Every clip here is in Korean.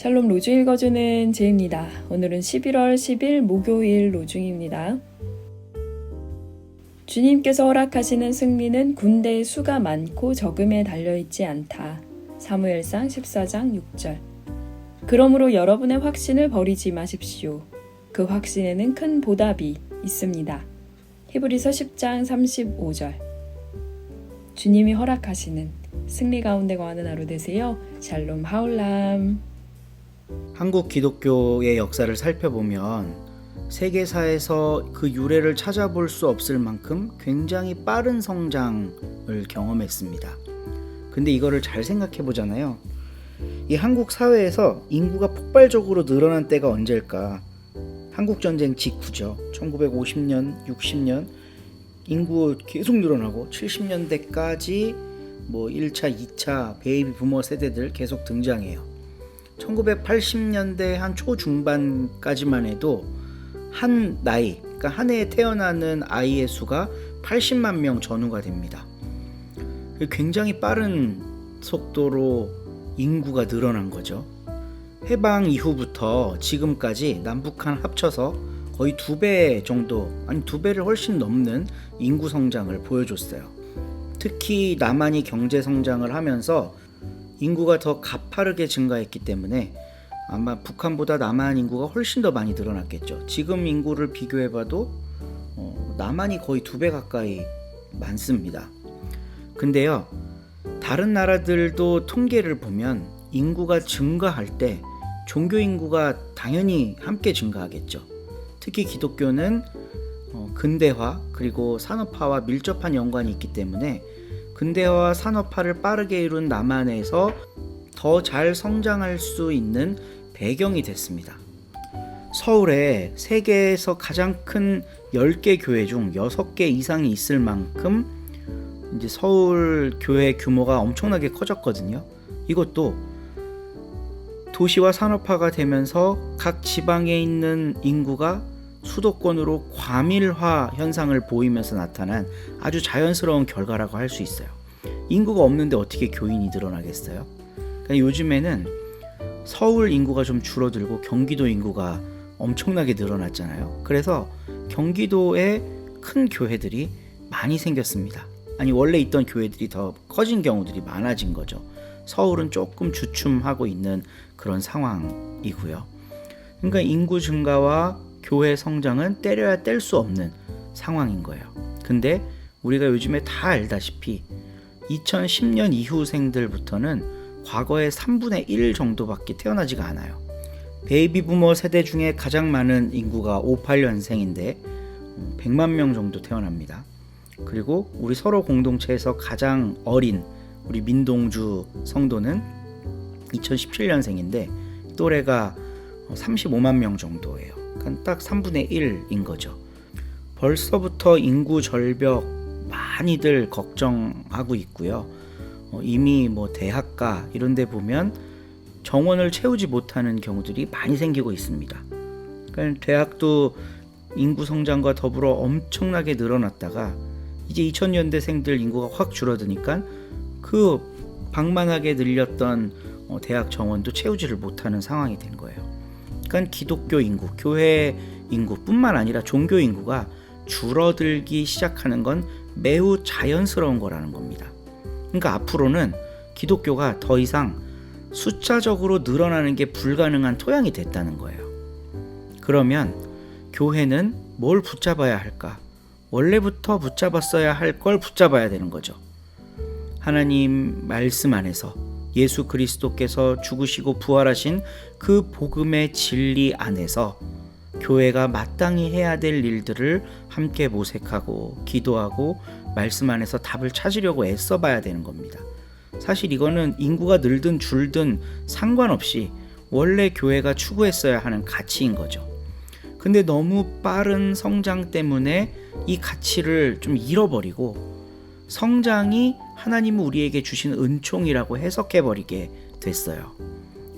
샬롬 로중 읽어주는 제입니다. 오늘은 11월 10일 목요일 로중입니다. 주님께서 허락하시는 승리는 군대의 수가 많고 적음에 달려있지 않다. 사무엘상 14장 6절. 그러므로 여러분의 확신을 버리지 마십시오. 그 확신에는 큰 보답이 있습니다. 히브리서 10장 35절. 주님이 허락하시는 승리 가운데 거하는 하루 되세요. 샬롬 하울람. 한국 기독교의 역사를 살펴보면 세계사에서 그 유래를 찾아볼 수 없을 만큼 굉장히 빠른 성장을 경험했습니다. 근데 이거를 잘 생각해 보잖아요. 이 한국 사회에서 인구가 폭발적으로 늘어난 때가 언제일까? 한국 전쟁 직후죠. 1950년, 60년 인구 계속 늘어나고 70년대까지 뭐 1차, 2차 베이비 부머 세대들 계속 등장해요. 1980년대 한 초중반까지만 해도 한 나이, 그러니까 한 해에 태어나는 아이의 수가 80만 명 전후가 됩니다. 굉장히 빠른 속도로 인구가 늘어난 거죠. 해방 이후부터 지금까지 남북한 합쳐서 거의 두 배 정도, 아니 두 배를 훨씬 넘는 인구 성장을 보여줬어요. 특히 남한이 경제 성장을 하면서 인구가 더 가파르게 증가했기 때문에 아마 북한보다 남한 인구가 훨씬 더 많이 늘어났겠죠. 지금 인구를 비교해봐도 어, 남한이 거의 두 배 가까이 많습니다. 근데요, 다른 나라들도 통계를 보면 인구가 증가할 때 종교 인구가 당연히 함께 증가하겠죠. 특히 기독교는 어, 근대화 그리고 산업화와 밀접한 연관이 있기 때문에 근대화와 산업화를 빠르게 이룬 남한에서 더 잘 성장할 수 있는 배경이 됐습니다. 서울에 세계에서 가장 큰 10개 교회 중 6개 이상이 있을 만큼 이제 서울 교회 규모가 엄청나게 커졌거든요. 이것도 도시와 산업화가 되면서 각 지방에 있는 인구가 수도권으로 과밀화 현상을 보이면서 나타난 아주 자연스러운 결과라고 할 수 있어요. 인구가 없는데 어떻게 교인이 늘어나겠어요? 그러니까 요즘에는 서울 인구가 좀 줄어들고 경기도 인구가 엄청나게 늘어났잖아요. 그래서 경기도에 큰 교회들이 많이 생겼습니다. 아니 원래 있던 교회들이 더 커진 경우들이 많아진 거죠. 서울은 조금 주춤하고 있는 그런 상황이고요. 그러니까 인구 증가와 교회 성장은 때려야 뗄 수 없는 상황인 거예요. 근데 우리가 요즘에 다 알다시피 2010년 이후생들부터는 과거의 3분의 1 정도밖에 태어나지가 않아요. 베이비 부머 세대 중에 가장 많은 인구가 58년생인데 100만 명 정도 태어납니다. 그리고 우리 서로 공동체에서 가장 어린 우리 민동주 성도는 2017년생인데 또래가 35만 명 정도예요. 딱 3분의 1인 거죠. 벌써부터 인구 절벽 많이들 걱정하고 있고요. 어, 이미 뭐 대학가 이런 데 보면 정원을 채우지 못하는 경우들이 많이 생기고 있습니다. 그러니까 대학도 인구 성장과 더불어 엄청나게 늘어났다가 이제 2000년대생들 인구가 확 줄어드니까 그 방만하게 늘렸던 어, 대학 정원도 채우지를 못하는 상황이 된 거예요. 그러니까 기독교 인구, 교회 인구뿐만 아니라 종교 인구가 줄어들기 시작하는 건 매우 자연스러운 거라는 겁니다. 그러니까 앞으로는 기독교가 더 이상 숫자적으로 늘어나는 게 불가능한 토양이 됐다는 거예요. 그러면 교회는 뭘 붙잡아야 할까? 원래부터 붙잡았어야 할 걸 붙잡아야 되는 거죠. 하나님 말씀 안에서 예수 그리스도께서 죽으시고 부활하신 그 복음의 진리 안에서 교회가 마땅히 해야 될 일들을 함께 모색하고 기도하고 말씀 안에서 답을 찾으려고 애써 봐야 되는 겁니다. 사실 이거는 인구가 늘든 줄든 상관없이 원래 교회가 추구했어야 하는 가치인 거죠. 근데 너무 빠른 성장 때문에 이 가치를 좀 잃어버리고 성장이 하나님은 우리에게 주신 은총이라고 해석해버리게 됐어요.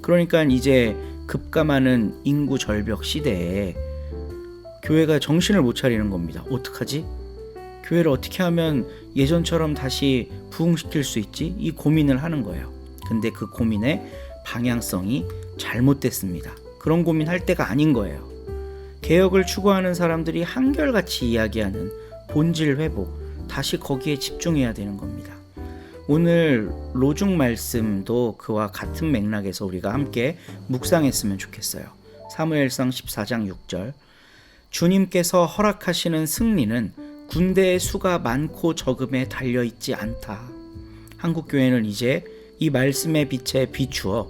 그러니까 이제 급감하는 인구 절벽 시대에 교회가 정신을 못 차리는 겁니다. 어떡하지? 교회를 어떻게 하면 예전처럼 다시 부흥시킬 수 있지? 이 고민을 하는 거예요. 근데 그 고민에 방향성이 잘못됐습니다. 그런 고민할 때가 아닌 거예요. 개혁을 추구하는 사람들이 한결같이 이야기하는 본질 회복, 다시 거기에 집중해야 되는 겁니다. 오늘 로중 말씀도 그와 같은 맥락에서 우리가 함께 묵상했으면 좋겠어요. 사무엘상 14장 6절. 주님께서 허락하시는 승리는 군대의 수가 많고 적음에 달려 있지 않다. 한국 교회는 이제 이 말씀의 빛에 비추어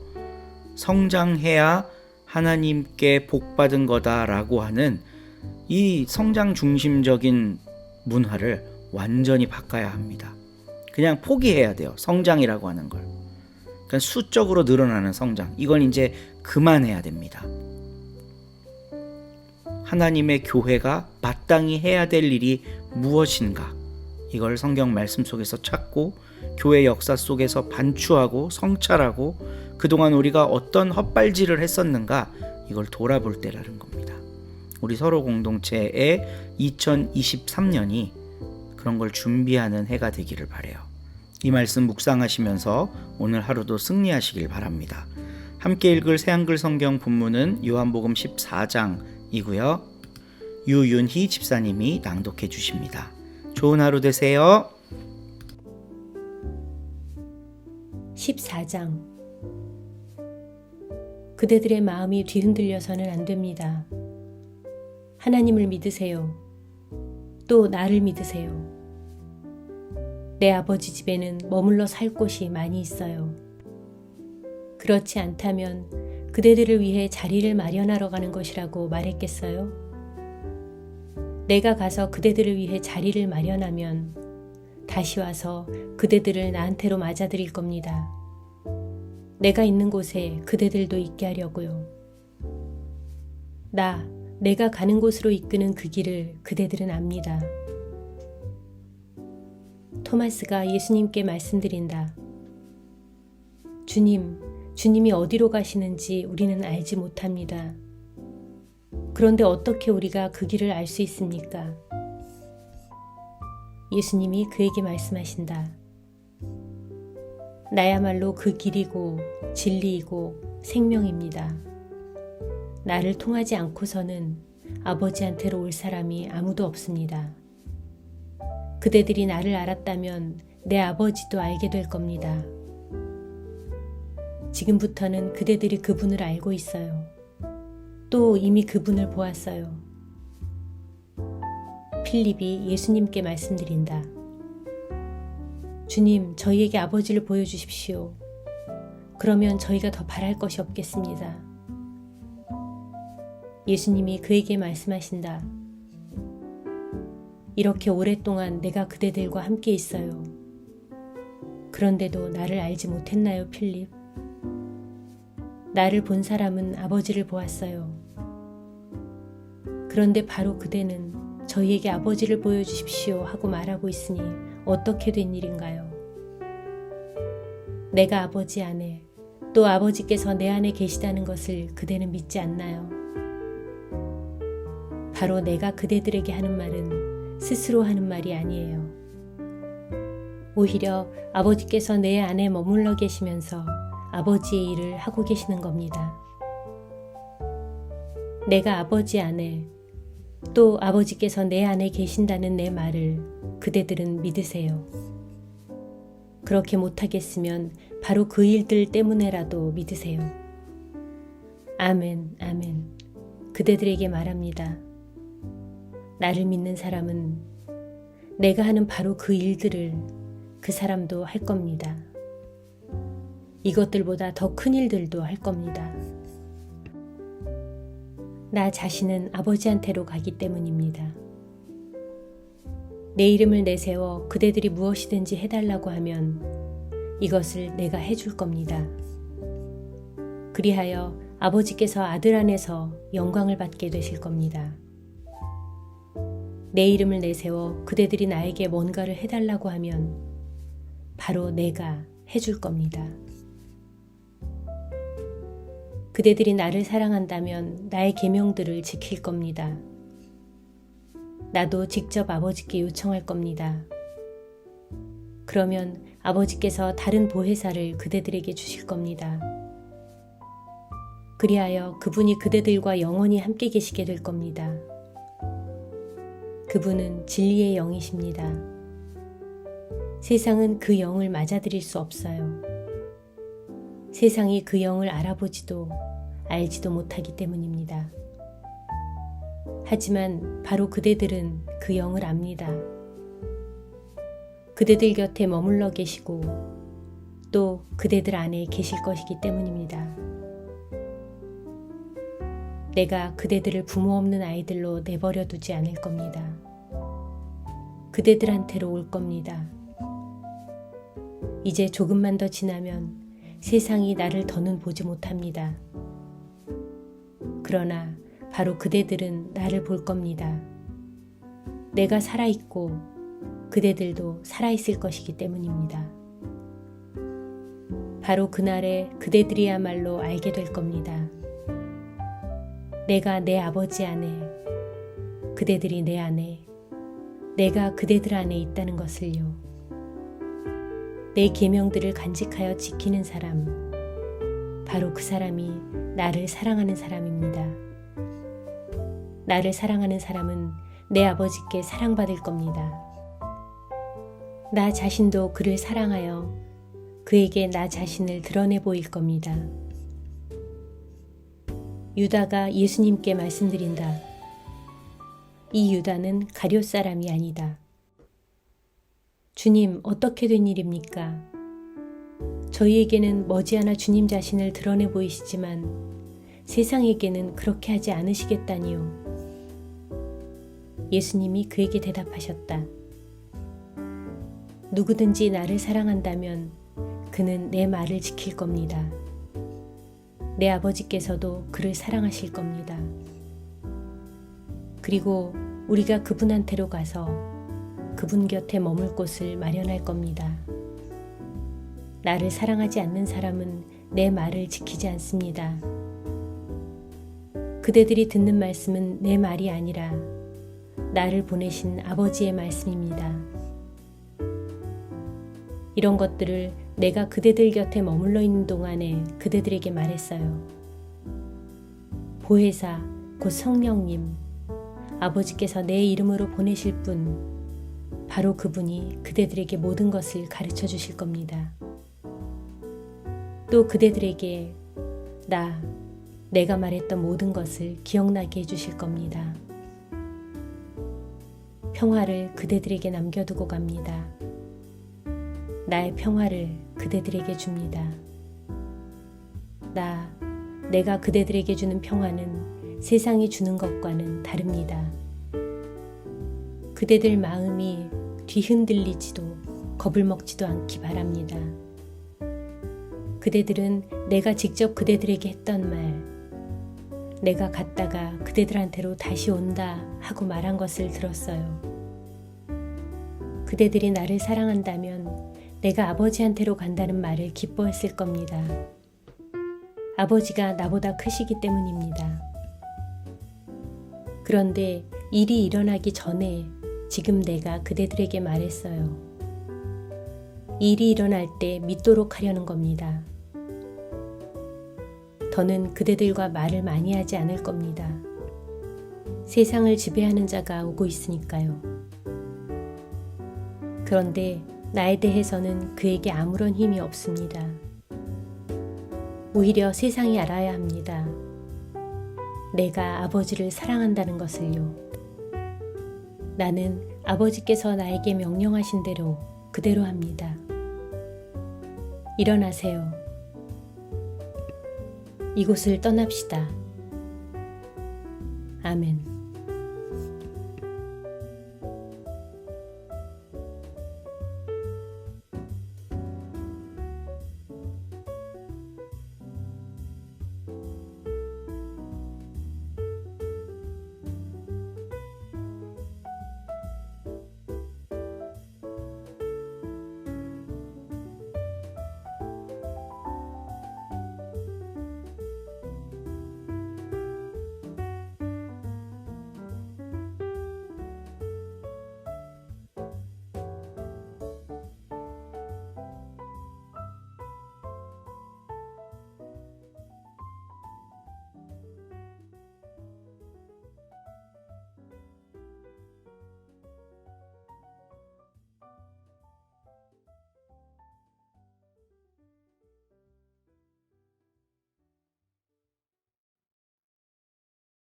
성장해야 하나님께 복 받은 거다라고 하는 이 성장 중심적인 문화를 완전히 바꿔야 합니다. 그냥 포기해야 돼요. 성장이라고 하는 걸. 그러니까 수적으로 늘어나는 성장. 이건 이제 그만해야 됩니다. 하나님의 교회가 마땅히 해야 될 일이 무엇인가? 이걸 성경 말씀 속에서 찾고 교회 역사 속에서 반추하고 성찰하고 그동안 우리가 어떤 헛발질을 했었는가 이걸 돌아볼 때라는 겁니다. 우리 서로 공동체의 2023년이 그런 걸 준비하는 해가 되기를 바래요. 이 말씀 묵상하시면서 오늘 하루도 승리하시길 바랍니다. 함께 읽을 새한글 성경 본문은 요한복음 14장이고요. 유윤희 집사님이 낭독해 주십니다. 좋은 하루 되세요. 14장 그대들의 마음이 뒤흔들려서는 안 됩니다. 하나님을 믿으세요. 또 나를 믿으세요. 내 아버지 집에는 머물러 살 곳이 많이 있어요. 그렇지 않다면 그대들을 위해 자리를 마련하러 가는 것이라고 말했겠어요? 내가 가서 그대들을 위해 자리를 마련하면 다시 와서 그대들을 나한테로 맞아들일 겁니다. 내가 있는 곳에 그대들도 있게 하려고요. 나, 내가 가는 곳으로 이끄는 그 길을 그대들은 압니다. 토마스가 예수님께 말씀드린다. 주님, 주님이 어디로 가시는지 우리는 알지 못합니다. 그런데 어떻게 우리가 그 길을 알 수 있습니까? 예수님이 그에게 말씀하신다. 나야말로 그 길이고 진리이고 생명입니다. 나를 통하지 않고서는 아버지한테로 올 사람이 아무도 없습니다. 그대들이 나를 알았다면 내 아버지도 알게 될 겁니다. 지금부터는 그대들이 그분을 알고 있어요. 또 이미 그분을 보았어요. 필립이 예수님께 말씀드린다. 주님, 저희에게 아버지를 보여주십시오. 그러면 저희가 더 바랄 것이 없겠습니다. 예수님이 그에게 말씀하신다. 이렇게 오랫동안 내가 그대들과 함께 있어요. 그런데도 나를 알지 못했나요, 필립? 나를 본 사람은 아버지를 보았어요. 그런데 바로 그대는 저희에게 아버지를 보여주십시오 하고 말하고 있으니 어떻게 된 일인가요? 내가 아버지 안에 또 아버지께서 내 안에 계시다는 것을 그대는 믿지 않나요? 바로 내가 그대들에게 하는 말은 스스로 하는 말이 아니에요. 오히려 아버지께서 내 안에 머물러 계시면서 아버지의 일을 하고 계시는 겁니다. 내가 아버지 안에 또 아버지께서 내 안에 계신다는 내 말을 그대들은 믿으세요. 그렇게 못하겠으면 바로 그 일들 때문에라도 믿으세요. 아멘, 아멘. 그대들에게 말합니다. 나를 믿는 사람은 내가 하는 바로 그 일들을 그 사람도 할 겁니다. 이것들보다 더 큰 일들도 할 겁니다. 나 자신은 아버지한테로 가기 때문입니다. 내 이름을 내세워 그대들이 무엇이든지 해달라고 하면 이것을 내가 해줄 겁니다. 그리하여 아버지께서 아들 안에서 영광을 받게 되실 겁니다. 내 이름을 내세워 그대들이 나에게 뭔가를 해달라고 하면 바로 내가 해줄 겁니다. 그대들이 나를 사랑한다면 나의 계명들을 지킬 겁니다. 나도 직접 아버지께 요청할 겁니다. 그러면 아버지께서 다른 보혜사를 그대들에게 주실 겁니다. 그리하여 그분이 그대들과 영원히 함께 계시게 될 겁니다. 그분은 진리의 영이십니다. 세상은 그 영을 맞아들일 수 없어요. 세상이 그 영을 알아보지도 알지도 못하기 때문입니다. 하지만 바로 그대들은 그 영을 압니다. 그대들 곁에 머물러 계시고 또 그대들 안에 계실 것이기 때문입니다. 내가 그대들을 부모 없는 아이들로 내버려 두지 않을 겁니다. 그대들한테로 올 겁니다. 이제 조금만 더 지나면 세상이 나를 더는 보지 못합니다. 그러나 바로 그대들은 나를 볼 겁니다. 내가 살아있고 그대들도 살아있을 것이기 때문입니다. 바로 그날에 그대들이야말로 알게 될 겁니다. 내가 내 아버지 안에, 그대들이 내 안에, 내가 그대들 안에 있다는 것을요. 내 계명들을 간직하여 지키는 사람, 바로 그 사람이 나를 사랑하는 사람입니다. 나를 사랑하는 사람은 내 아버지께 사랑받을 겁니다. 나 자신도 그를 사랑하여 그에게 나 자신을 드러내 보일 겁니다. 유다가 예수님께 말씀드린다. 이 유다는 가룟 사람이 아니다. 주님, 어떻게 된 일입니까? 저희에게는 머지않아 주님 자신을 드러내 보이시지만 세상에게는 그렇게 하지 않으시겠다니요. 예수님이 그에게 대답하셨다. 누구든지 나를 사랑한다면 그는 내 말을 지킬 겁니다. 내 아버지께서도 그를 사랑하실 겁니다. 그리고 우리가 그분한테로 가서 그분 곁에 머물 곳을 마련할 겁니다. 나를 사랑하지 않는 사람은 내 말을 지키지 않습니다. 그대들이 듣는 말씀은 내 말이 아니라 나를 보내신 아버지의 말씀입니다. 이런 것들을 내가 그대들 곁에 머물러 있는 동안에 그대들에게 말했어요. 보혜사, 곧 성령님, 아버지께서 내 이름으로 보내실 분, 바로 그분이 그대들에게 모든 것을 가르쳐 주실 겁니다. 또 그대들에게 나, 내가 말했던 모든 것을 기억나게 해주실 겁니다. 평화를 그대들에게 남겨두고 갑니다. 나의 평화를 그대들에게 줍니다. 나, 내가 그대들에게 주는 평화는 세상이 주는 것과는 다릅니다. 그대들 마음이 뒤흔들리지도 겁을 먹지도 않기 바랍니다. 그대들은 내가 직접 그대들에게 했던 말, 내가 갔다가 그대들한테로 다시 온다 하고 말한 것을 들었어요. 그대들이 나를 사랑한다면 내가 아버지한테로 간다는 말을 기뻐했을 겁니다. 아버지가 나보다 크시기 때문입니다. 그런데 일이 일어나기 전에 지금 내가 그대들에게 말했어요. 일이 일어날 때 믿도록 하려는 겁니다. 더는 그대들과 말을 많이 하지 않을 겁니다. 세상을 지배하는 자가 오고 있으니까요. 그런데 나에 대해서는 그에게 아무런 힘이 없습니다. 오히려 세상이 알아야 합니다. 내가 아버지를 사랑한다는 것을요. 나는 아버지께서 나에게 명령하신 대로 그대로 합니다. 일어나세요. 이곳을 떠납시다. 아멘.